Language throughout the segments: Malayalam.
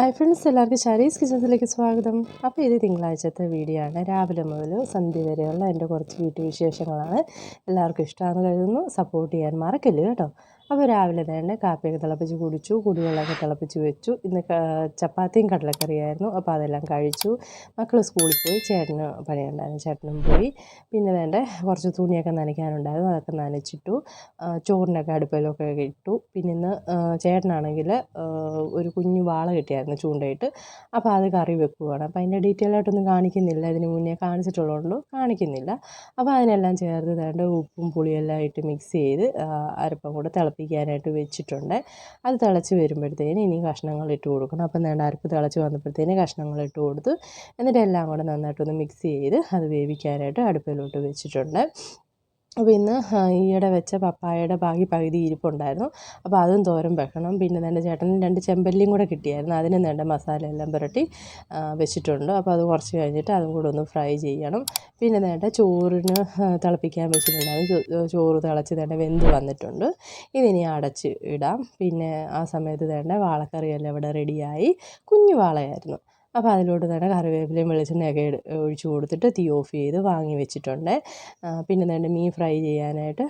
ഹായ് ഫ്രണ്ട്സ് എല്ലാവർക്കും ഷാരീസ് കിച്ചൻസിലേക്ക് സ്വാഗതം. അപ്പോൾ ഇത് തിങ്കളാഴ്ചത്തെ വീഡിയോ ആണ്. രാവിലെ മുതൽ സന്ധ്യ വരെയുള്ള എന്റെ കുറച്ച് വീട്ടുവിശേഷങ്ങളാണ് എല്ലാവർക്കും ഇഷ്ടമാണെന്ന് കരുതുന്നു. സപ്പോർട്ട് ചെയ്യാൻ മറക്കല്ലേ കേട്ടോ. അപ്പോൾ രാവിലെ തന്നെ കാപ്പിയൊക്കെ തിളപ്പിച്ച് കുടിച്ചു കുടിവെള്ളമൊക്കെ തിളപ്പിച്ച് വെച്ചു. ഇന്ന് ചപ്പാത്തിയും കടലക്കറിയായിരുന്നു. അപ്പോൾ അതെല്ലാം കഴിച്ചു. മക്കൾ സ്കൂളിൽ പോയി ചേട്ടന് പണിയുണ്ടായിരുന്നു. ചേട്ടനും പോയി. പിന്നെ വേണ്ട കുറച്ച് തുണിയൊക്കെ നനയ്ക്കാനുണ്ടായിരുന്നു. അതൊക്കെ നനച്ചിട്ടു. ചോറിനൊക്കെ അടുപ്പിലൊക്കെ ഇട്ടു. പിന്നെ ഇന്ന് ചേട്ടനാണെങ്കിൽ ഒരു കുഞ്ഞു വാള കിട്ടിയായിരുന്നു ചൂണ്ടയിട്ട്. അപ്പോൾ അത് കറി വെക്കുകയാണ് അപ്പോൾ അതിന്റെ ഡീറ്റെയിൽ ആയിട്ടൊന്നും കാണിക്കുന്നില്ല. ഇതിന് മുന്നേ കാണിച്ചിട്ടുള്ളതുകൊണ്ട് കാണിക്കുന്നില്ല. അപ്പോൾ അതിനെല്ലാം ചേർത്ത് തേണ്ട ഉപ്പും പുളിയെല്ലാം ഇട്ട് മിക്സ് ചെയ്ത് അരപ്പം കൂടെ തിളപ്പിച്ച് തിളപ്പിക്കാനായിട്ട് വെച്ചിട്ടുണ്ട്. അത് തിളച്ച് വരുമ്പോഴത്തേന് ഇനി കഷ്ണങ്ങൾ ഇട്ട് കൊടുക്കണം. അപ്പം നേണ്ട അരപ്പ് തിളച്ച് വന്നപ്പോഴത്തേന് കഷ്ണങ്ങൾ ഇട്ട് കൊടുത്തു. എന്നിട്ട് എല്ലാം കൂടെ നന്നായിട്ടൊന്ന് മിക്സ് ചെയ്ത് അത് വേവിക്കാനായിട്ട് അടുപ്പിലോട്ട് വെച്ചിട്ടുണ്ട്. അപ്പോൾ ഇന്ന് ഈയിടെ വെച്ച പപ്പായയുടെ ബാക്കി പകുതി ഇരിപ്പുണ്ടായിരുന്നു. അപ്പോൾ അതും തോരൻ വെക്കണം. പിന്നെ എന്റെ ചേട്ടന് രണ്ട് ചെമ്പല്ലിയും കൂടെ കിട്ടിയായിരുന്നു. അതിന് വേണ്ട മസാല എല്ലാം പുരട്ടി വെച്ചിട്ടുണ്ട്. അപ്പോൾ അത് കുറച്ച് കഴിഞ്ഞിട്ട് അതും കൂടെ ഒന്ന് ഫ്രൈ ചെയ്യണം. പിന്നെ നേട്ട ചോറിന് തിളപ്പിക്കാൻ വെച്ചിട്ടുണ്ടായിരുന്നു. ചോറ് തിളച്ച് തേണ്ട വെന്ത് വന്നിട്ടുണ്ട്. ഇതിനി അടച്ച് ഇടാം. പിന്നെ ആ സമയത്ത് വേണ്ട വാളക്കറിയെല്ലാം ഇവിടെ റെഡിയായി. കുഞ്ഞു വാളയായിരുന്നു. അപ്പോൾ അതിലോട്ട് തന്നെ കറിവേപ്പിലയും വെളിച്ചെണ്ണയൊക്കെ ഒഴിച്ച് കൊടുത്തിട്ട് തീ ഓഫ് ചെയ്ത് വാങ്ങി വെച്ചിട്ടുണ്ട്. പിന്നെ തന്നെ മീൻ ഫ്രൈ ചെയ്യാനായിട്ട്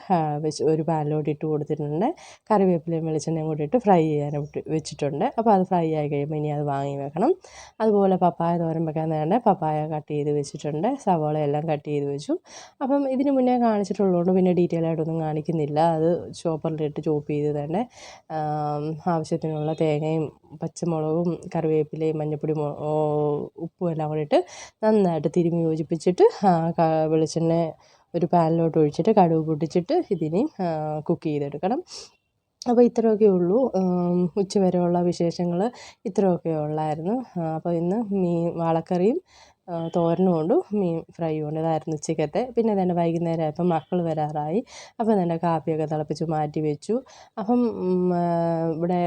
വെച്ച് ഒരു പാനിലോട്ട് ഇട്ട് കൊടുത്തിട്ടുണ്ട്. കറിവേപ്പിലയും വെളിച്ചെണ്ണയും കൂടി ഇട്ട് ഫ്രൈ ചെയ്യാനായിട്ട് വെച്ചിട്ടുണ്ട്. അപ്പോൾ അത് ഫ്രൈ ആയി കഴിയുമ്പോൾ ഇനി അത് വാങ്ങി വെക്കണം. അതുപോലെ പപ്പായ തോരൻ വെക്കാൻ തന്നെ പപ്പായ കട്ട് ചെയ്ത് വെച്ചിട്ടുണ്ട്. സവോള എല്ലാം കട്ട് ചെയ്ത് വെച്ചു. അപ്പം ഇതിന് മുന്നേ കാണിച്ചിട്ടുള്ളതുകൊണ്ട് പിന്നെ ഡീറ്റെയിൽ ആയിട്ടൊന്നും കാണിക്കുന്നില്ല. അത് ചോപ്പറിലിട്ട് ചോപ്പ് ചെയ്ത് തന്നെ ആവശ്യത്തിനുള്ള തേങ്ങയും പച്ചമുളകും കറിവേപ്പിലയും മഞ്ഞൾപ്പൊടി ഉപ്പും എല്ലാം കൂടി ഇട്ട് നന്നായിട്ട് തിരുമ്മി യോജിപ്പിച്ചിട്ട് വെളിച്ചെണ്ണ ഒരു പാനിലോട്ട് ഒഴിച്ചിട്ട് കടുക് പൊട്ടിച്ചിട്ട് ഇതിനെയും കുക്ക് ചെയ്തെടുക്കണം. അപ്പോൾ ഇത്രയൊക്കെ ഉള്ളൂ. ഉച്ചവരെയുള്ള വിശേഷങ്ങൾ ഇത്രയൊക്കെ ഉള്ളായിരുന്നു. അപ്പോൾ ഇന്ന് മീൻ വാളക്കറിയും തോരനും ഉണ്ട് മീൻ ഫ്രൈയും ഉണ്ട് ഇതായിരുന്നു ഉച്ചക്കത്തെ പിന്നെ തന്നെ വൈകുന്നേരം ആയപ്പോൾ മക്കൾ വരാറായി. അപ്പോൾ തന്നെ കാപ്പിയൊക്കെ തിളപ്പിച്ച് മാറ്റി വെച്ചു. അപ്പം ഇവിടെ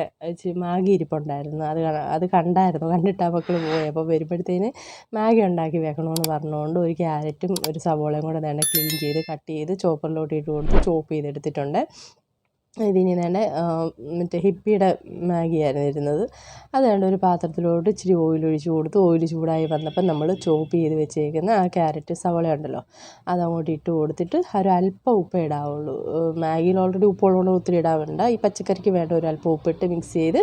മാഗി ഇരിപ്പുണ്ടായിരുന്നു. അത് അത് കണ്ടായിരുന്നു. കണ്ടിട്ട് ആ മക്കൾ പോയി. അപ്പോൾ വരുമ്പോഴത്തേന് മാഗി ഉണ്ടാക്കി വെക്കണമെന്ന് പറഞ്ഞുകൊണ്ട് ഒരു ക്യാരറ്റും ഒരു സവോളയും കൂടെ തന്നെ ക്ലീൻ ചെയ്ത് കട്ട് ചെയ്ത് ചോപ്പറിലോട്ട് ഇട്ട് കൊടുത്ത് ചോപ്പ് ചെയ്തെടുത്തിട്ടുണ്ട്. ഇതിനി വേണ്ട മറ്റേ ഹിപ്പിയുടെ മാഗിയായിരുന്നു ഇരുന്നത്. അത് ഒരു പാത്രത്തിലോട്ട് ഇച്ചിരി ഓയിൽ ഒഴിച്ച് കൊടുത്ത് ഓയിൽ ചൂടായി വന്നപ്പോൾ നമ്മൾ ചോപ്പ് ചെയ്ത് വെച്ചേക്കുന്ന ആ ക്യാരറ്റ് സവോള ഉണ്ടല്ലോ അതങ്ങോട്ട് ഇട്ട് കൊടുത്തിട്ട് ഒരു അല്പം ഉപ്പ് ഇടാവുള്ളൂ. മാഗിയിൽ ഓൾറെഡി ഉപ്പുള്ളതുകൊണ്ട് ഒത്തിരി ഇടാവുണ്ട്. ഈ പച്ചക്കറിക്ക് വേണ്ട ഒരു അല്പം ഉപ്പിട്ട് മിക്സ് ചെയ്ത്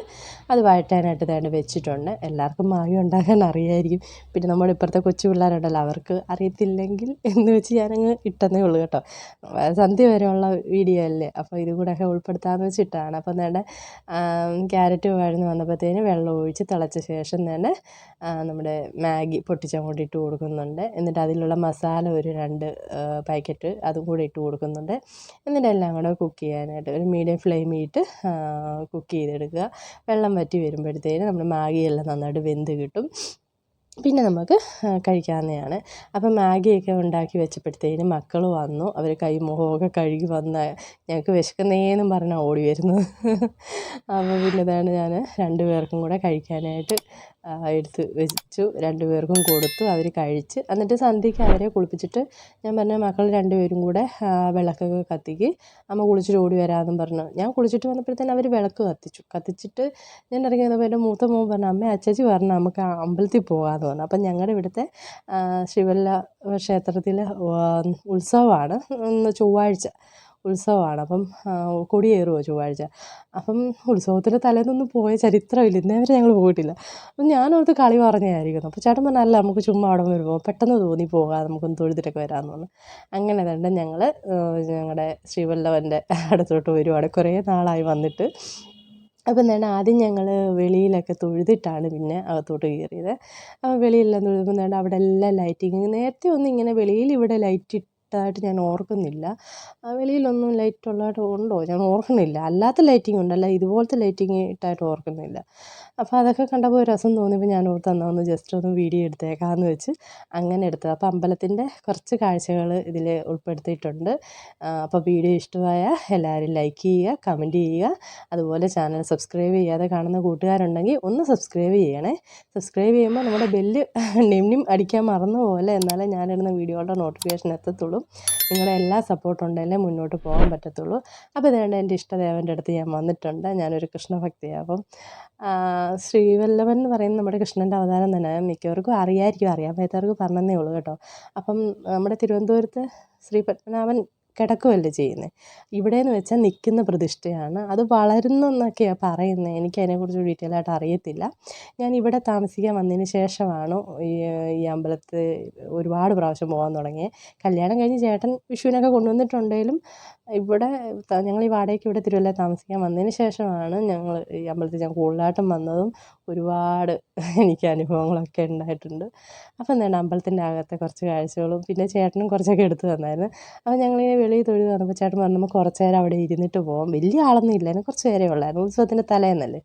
അത് വഴറ്റാനായിട്ട് തേണ്ട വെച്ചിട്ടുണ്ട്. എല്ലാവർക്കും മാഗി ഉണ്ടാക്കാൻ അറിയായിരിക്കും. പിന്നെ നമ്മുടെ ഇപ്പുറത്തെ കൊച്ചു പിള്ളേരുണ്ടല്ലോ അവർക്ക് അറിയത്തില്ലെങ്കിൽ എന്ന് വെച്ച് ഞാനങ്ങ് ഇട്ടെന്നേ ഉള്ളൂ കേട്ടോ. സന്ധ്യ വരെയുള്ള വീഡിയോ അല്ലേ? അപ്പോൾ ഇതും കൂടെയൊക്കെ ഉൾപ്പെടുത്താമെന്ന് വെച്ചിട്ടാണ്. അപ്പം തന്നെ ക്യാരറ്റ് വഴന്ന് വന്നപ്പോഴത്തേന് വെള്ളം ഒഴിച്ച് തിളച്ച ശേഷം തന്നെ നമ്മുടെ മാഗി പൊട്ടിച്ചങ്ങോട്ട് ഇട്ട് കൊടുക്കുന്നുണ്ട്. എന്നിട്ട് അതിലുള്ള മസാല ഒരു രണ്ട് പാക്കറ്റ് അതും കൂടെ ഇട്ട് കൊടുക്കുന്നുണ്ട്. എന്നിട്ട് എല്ലാം കൂടെ കുക്ക് ചെയ്യാനായിട്ട് ഒരു മീഡിയം ഫ്ലെയിം ഇട്ട് കുക്ക് ചെയ്തെടുക്കുക. വെള്ളം വറ്റി വരുമ്പോഴത്തേന് നമ്മുടെ മാഗിയെല്ലാം നന്നായിട്ട് വെന്ത് കിട്ടും. പിന്നെ നമുക്ക് കഴിക്കാവുന്നതാണ്. അപ്പം മാഗിയൊക്കെ ഉണ്ടാക്കി വെച്ചപ്പോഴത്തേനും മക്കൾ വന്നു. അവർ കൈ മുഖമൊക്കെ കഴുകി വന്ന് ഞങ്ങൾക്ക് വിശക്കുന്നേന്നും പറഞ്ഞാണ് ഓടി വരുന്നത്. അപ്പോൾ പിന്നെ ഇതാണ് ഞാൻ രണ്ട് പേർക്കും കൂടെ കഴിക്കാനായിട്ട് എടുത്ത് വെച്ചു. രണ്ട് പേർക്കും കൊടുത്തു. അവർ കഴിച്ച് എന്നിട്ട് സന്ധ്യയ്ക്ക് അവരെ കുളിപ്പിച്ചിട്ട് ഞാൻ പറഞ്ഞു മക്കൾ രണ്ട് പേരും കൂടെ വിളക്കൊക്കെ കത്തിക്ക്. അമ്മ കുളിച്ചിട്ട് ഓടി വരാമെന്നും പറഞ്ഞു. ഞാൻ കുളിച്ചിട്ട് വന്നപ്പോഴത്തേനും അവർ വിളക്ക് കത്തിച്ചു. കത്തിച്ചിട്ട് ഞാൻ ഇറങ്ങി വന്നപ്പോൾ എന്റെ മൂത്ത മോൻ പറഞ്ഞു അമ്മ അച്ചാച്ചി പറഞ്ഞു നമുക്ക് അമ്പലത്തിൽ പോകാമെന്ന് പറഞ്ഞു. അപ്പം ഞങ്ങളുടെ ഇവിടുത്തെ ശിവല്ല ക്ഷേത്രത്തിൽ ഉത്സവമാണ് ചൊവ്വാഴ്ച. ഉത്സവമാണ്. അപ്പം കൊടിയേറുമോ ചൊവ്വാഴ്ച? അപ്പം ഉത്സവത്തിന്റെ തലേന്നൊന്നും പോയ ചരിത്രമില്ല. ഇന്നേ വരെ ഞങ്ങൾ പോയിട്ടില്ല. അപ്പം ഞാനോർത്ത് കളി പറഞ്ഞായിരിക്കുന്നു. അപ്പോൾ ചേട്ടൻ പറഞ്ഞു അല്ല നമുക്ക് ചുമ്മാ അവിടെ വരുമ്പോൾ പെട്ടെന്ന് തോന്നി പോകാം. നമുക്കൊന്ന് തൊഴുതിട്ടൊക്കെ വരാമെന്ന് പറഞ്ഞു. അങ്ങനെ തന്നെ ഞങ്ങൾ ഞങ്ങളുടെ ശ്രീവല്ലവന്റെ അടുത്തോട്ട് വരുവാണ്. കുറേ നാളായി വന്നിട്ട്. അപ്പം എന്താണ് ആദ്യം ഞങ്ങൾ വെളിയിലൊക്കെ തൊഴുതിട്ടാണ് പിന്നെ അകത്തോട്ട് കയറിയത്. അപ്പോൾ വെളിയിലെല്ലാം തൊഴുമ്പോൾ അവിടെ എല്ലാം ലൈറ്റിങ് നേരത്തെ ഒന്നും ഇങ്ങനെ വെളിയിൽ ഇവിടെ ലൈറ്റ് ഇട്ടതായിട്ട് ഞാൻ ഓർക്കുന്നില്ല. വെളിയിലൊന്നും ലൈറ്റ് ഉള്ളതായിട്ട് ഉണ്ടോ? ഞാൻ ഓർക്കുന്നില്ല. അല്ലാത്ത ലൈറ്റിംഗ് ഉണ്ടല്ല ഇതുപോലത്തെ ലൈറ്റിംഗ് ഇട്ടായിട്ട് ഓർക്കുന്നില്ല. അപ്പോൾ അതൊക്കെ കണ്ടപ്പോൾ ഒരു രസം തോന്നിയപ്പോൾ ഞാൻ ഓർത്ത് എന്നാൽ ഒന്ന് ജസ്റ്റ് ഒന്ന് വീഡിയോ എടുത്തേക്കാമെന്ന് വെച്ച് അങ്ങനെ എടുത്തത്. അപ്പോൾ അമ്പലത്തിന്റെ കുറച്ച് കാഴ്ചകൾ ഇതിൽ ഉൾപ്പെടുത്തിയിട്ടുണ്ട്. അപ്പോൾ വീഡിയോ ഇഷ്ടമായ എല്ലാവരും ലൈക്ക് ചെയ്യുക കമന്റ് ചെയ്യുക. അതുപോലെ ചാനൽ സബ്സ്ക്രൈബ് ചെയ്യാതെ കാണുന്ന കൂട്ടുകാരുണ്ടെങ്കിൽ ഒന്ന് സബ്സ്ക്രൈബ് ചെയ്യണേ. സബ്സ്ക്രൈബ് ചെയ്യുമ്പോൾ നമ്മുടെ ബെല്ല് നിം നിം അടിക്കാൻ മറന്നു പോലെ എന്നാലേ ഞാനിടുന്ന വീഡിയോയുടെ നോട്ടിഫിക്കേഷൻ എത്തത്തുള്ളൂ. നിങ്ങളുടെ എല്ലാ സപ്പോർട്ടും ഉണ്ടെങ്കിലേ മുന്നോട്ട് പോകാൻ പറ്റത്തുള്ളൂ. അപ്പോൾ ഇതാണ് എന്റെ ഇഷ്ടദേവന്റെ അടുത്ത് ഞാൻ വന്നിട്ടുണ്ട്. ഞാനൊരു കൃഷ്ണഭക്തിയാവും. ശ്രീവല്ലഭൻ എന്ന് പറയുന്നത് നമ്മുടെ കൃഷ്ണന്റെ അവതാരം തന്നെ മിക്കവർക്കും അറിയായിരിക്കും അറിയാൻ പറ്റാത്തവർക്ക് പറഞ്ഞതേ ഉള്ളൂ കേട്ടോ. അപ്പം നമ്മുടെ തിരുവനന്തപുരത്ത് ശ്രീ പത്മനാഭൻ കിടക്കുകയല്ലേ ചെയ്യുന്നത് ഇവിടെയെന്ന് വെച്ചാൽ നിൽക്കുന്ന പ്രതിഷ്ഠയാണ്. അത് വളരുന്നു എന്നൊക്കെയാണ് പറയുന്നത് എനിക്ക് അതിനെക്കുറിച്ച് ഡീറ്റെയിൽ ആയിട്ട് അറിയത്തില്ല. ഞാൻ ഇവിടെ താമസിക്കാൻ വന്നതിന് ശേഷമാണ് ഈ ഈ അമ്പലത്തിൽ ഒരുപാട് പ്രാവശ്യം പോകാൻ തുടങ്ങിയത് കല്യാണം കഴിഞ്ഞ് ചേട്ടൻ വിഷുവിനൊക്കെ കൊണ്ടുവന്നിട്ടുണ്ടെങ്കിലും ഇവിടെ ഞങ്ങൾ ഈ വാടകയ്ക്ക് ഇവിടെ തിരുവല്ല താമസിക്കാൻ വന്നതിന് ശേഷമാണ് ഞങ്ങൾ ഈ അമ്പലത്തിൽ ഞാൻ കൂടുതലായിട്ടും വന്നതും ഒരുപാട് എനിക്ക് അനുഭവങ്ങളൊക്കെ ഉണ്ടായിട്ടുണ്ട്. അപ്പോൾ എന്താണ് അമ്പലത്തിന്റെ അകത്തെ കുറച്ച് കാഴ്ചകളും പിന്നെ ചേട്ടനും കുറച്ചൊക്കെ എടുത്തു തന്നായിരുന്നു. അപ്പോൾ ഞങ്ങളിങ്ങനെ വെളിയിൽ തൊഴുത് വന്നപ്പോൾ ചേട്ടൻ പറഞ്ഞു നമുക്ക് കുറച്ച് നേരം അവിടെ ഇരുന്നിട്ട് പോകാം വലിയ ആളൊന്നും ഇല്ലായിരുന്നു കുറച്ച് നേരമേ ഉള്ളായിരുന്നു. ഉത്സവത്തിന്റെ തലേന്നല്ലേ.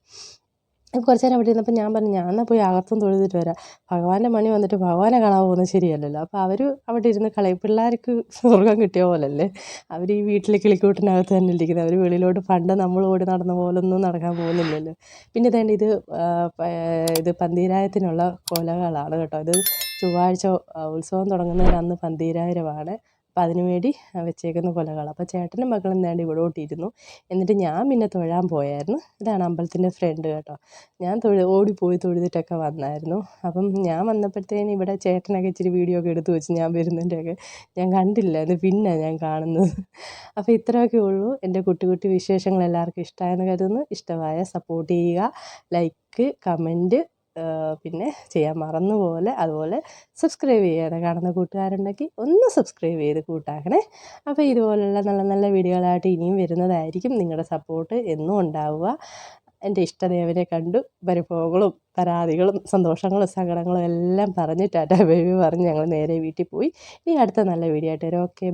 കുറച്ച് നേരം അവിടെ ഇരുന്നപ്പോൾ ഞാൻ പറഞ്ഞു ഞാൻ എന്നാൽ പോയി അകത്തും തൊഴുതിട്ട് വരാം. ഭഗവാന്റെ മണി വന്നിട്ട് ഭഗവാനെ കാണാൻ പോകുന്നത് ശരിയല്ലല്ലോ. അപ്പോൾ അവർ അവിടെ ഇരുന്ന് കളയും. പിള്ളേർക്ക് സ്വർഗം കിട്ടിയ പോലല്ലേ. അവർ ഈ വീട്ടിലെ കിളിക്കൂട്ടിനകത്ത് തന്നെ ഇരിക്കുന്നത് അവർ വെളിയിലോട്ട് പണ്ട് നമ്മൾ ഓടി നടന്ന പോലൊന്നും നടക്കാൻ പോകുന്നില്ലല്ലോ. പിന്നെ ഇതേണ്ട ഇത് ഇത് പന്തീരായത്തിനുള്ള കൊലകളാണ് കേട്ടോ. ഇത് ചൊവ്വാഴ്ച ഉത്സവം തുടങ്ങുന്നതിന് അന്ന് പന്തീരായിരമാണ്. അപ്പം അതിന് വേണ്ടി വെച്ചേക്കുന്ന കൊലകൾ അപ്പോൾ ചേട്ടനും മകളും ഇവിടെ ഇവിടോട്ടിരുന്നു എന്നിട്ട് ഞാൻ പിന്നെ തൊഴാൻ പോയായിരുന്നു. ഇതാണ് അമ്പലത്തിന്റെ ഫ്രണ്ട് കേട്ടോ. ഞാൻ തൊഴു ഓടിപ്പോയി തൊഴുതിട്ടൊക്കെ വന്നായിരുന്നു. അപ്പം ഞാൻ വന്നപ്പോഴത്തേന് ഇവിടെ ചേട്ടനൊക്കെ ഇച്ചിരി വീഡിയോ ഒക്കെ എടുത്തു വെച്ച് ഞാൻ വരുന്നതിന്റെയൊക്കെ ഞാൻ കണ്ടില്ല അത് പിന്നെ ഞാൻ കാണുന്നത്. അപ്പോൾ ഇത്രയൊക്കെ ഉള്ളൂ. എന്റെ കുട്ടി കുട്ടി വിശേഷങ്ങൾ എല്ലാവർക്കും ഇഷ്ടമായെന്ന് കരുതുന്നു. ഇഷ്ടമായ സപ്പോർട്ട് ചെയ്യുക. ലൈക്ക് കമന്റ് പിന്നെ ചെയ്യാൻ മറന്നുപോലെ അതുപോലെ സബ്സ്ക്രൈബ് ചെയ്യാതെ കാണുന്ന കൂട്ടുകാരുണ്ടെങ്കിൽ ഒന്ന് സബ്സ്ക്രൈബ് ചെയ്ത് കൂട്ടാക്കണേ. അപ്പോൾ ഇതുപോലുള്ള നല്ല നല്ല വീഡിയോകളായിട്ട് ഇനിയും വരുന്നതായിരിക്കും നിങ്ങളുടെ സപ്പോർട്ട് എന്നും ഉണ്ടാവുക. എന്റെ ഇഷ്ടദേവനെ കണ്ടു. പരിഭവങ്ങളും പരാതികളും സന്തോഷങ്ങളും സങ്കടങ്ങളും എല്ലാം പറഞ്ഞ് ടാറ്റ ബേബി പറഞ്ഞ് ഞങ്ങൾ നേരെ വീട്ടിൽ പോയി. ഇനി അടുത്ത നല്ല വീഡിയോ ആയിട്ട് വരും. ഓക്കെ